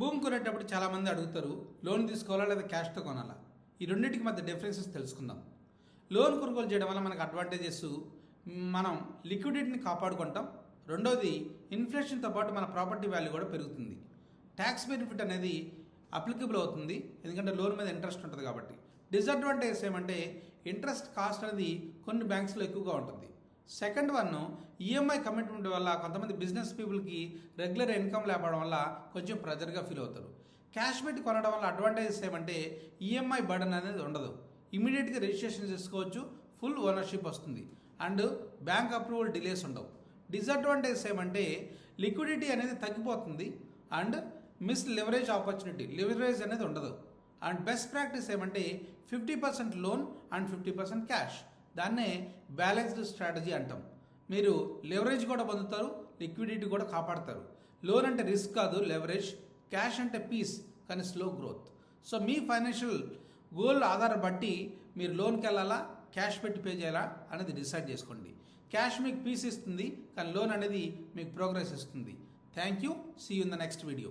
భూమి కొనేటప్పుడు చాలామంది అడుగుతారు లోన్ తీసుకోవాలా లేదా క్యాష్తో కొనాలా? ఈ రెండింటికి మధ్య డిఫరెన్సెస్ తెలుసుకుందాం. లోన్ కొనుగోలు చేయడం వల్ల మనకు అడ్వాంటేజెస్ మనం లిక్విడిటీని కాపాడుకుంటాం. రెండోది ఇన్ఫ్లేషన్తో పాటు మన ప్రాపర్టీ వాల్యూ కూడా పెరుగుతుంది. ట్యాక్స్ బెనిఫిట్ అనేది అప్లికబుల్ అవుతుంది ఎందుకంటే లోన్ మీద ఇంట్రెస్ట్ ఉంటుంది కాబట్టి. డిసడ్వాంటేజెస్ ఏమంటే ఇంట్రెస్ట్ కాస్ట్ అనేది కొన్ని బ్యాంక్స్లో ఎక్కువగా ఉంటుంది. సెకండ్ వన్ ఈఎంఐ కమిట్మెంట్ వల్ల కొంతమంది బిజినెస్ పీపుల్కి రెగ్యులర్ ఇన్కమ్ లేపడం వల్ల కొంచెం ప్రెజర్గా ఫీల్ అవుతారు. క్యాష్ పెట్టి కొనడం వల్ల అడ్వాంటేజెస్ ఏమంటే ఈఎంఐ బర్డన్ అనేది ఉండదు. ఇమీడియట్గా రిజిస్ట్రేషన్ చేసుకోవచ్చు ఫుల్ ఓనర్షిప్ వస్తుంది. అండ్ బ్యాంక్ అప్రూవల్ డిలేస్ ఉండవు. డిసడ్వాంటేజెస్ ఏమంటే లిక్విడిటీ అనేది తగ్గిపోతుంది and miss leverage opportunity leverage అనేది ఉండదు. అండ్ బెస్ట్ ప్రాక్టీస్ ఏమంటే fifty percent loan and fifty percent cash. దాన్నే బ్యాలెన్స్డ్ స్ట్రాటజీ అంటాం. మీరు లెవరేజ్ కూడా పొందుతారు లిక్విడిటీ కూడా కాపాడతారు. లోన్ అంటే రిస్క్ కాదు లెవరేజ్ క్యాష్ అంటే పీస్ కానీ స్లో గ్రోత్ సో మీ ఫైనాన్షియల్ గోల్ ఆధార బట్టి మీరు లోన్కి వెళ్ళాలా క్యాష్ పెట్టి పే చేయాలా అనేది డిసైడ్ చేసుకోండి. క్యాష్ మీకు పీస్ ఇస్తుంది కానీ లోన్ అనేది మీకు ప్రోగ్రెస్ ఇస్తుంది. Thank you see in the next video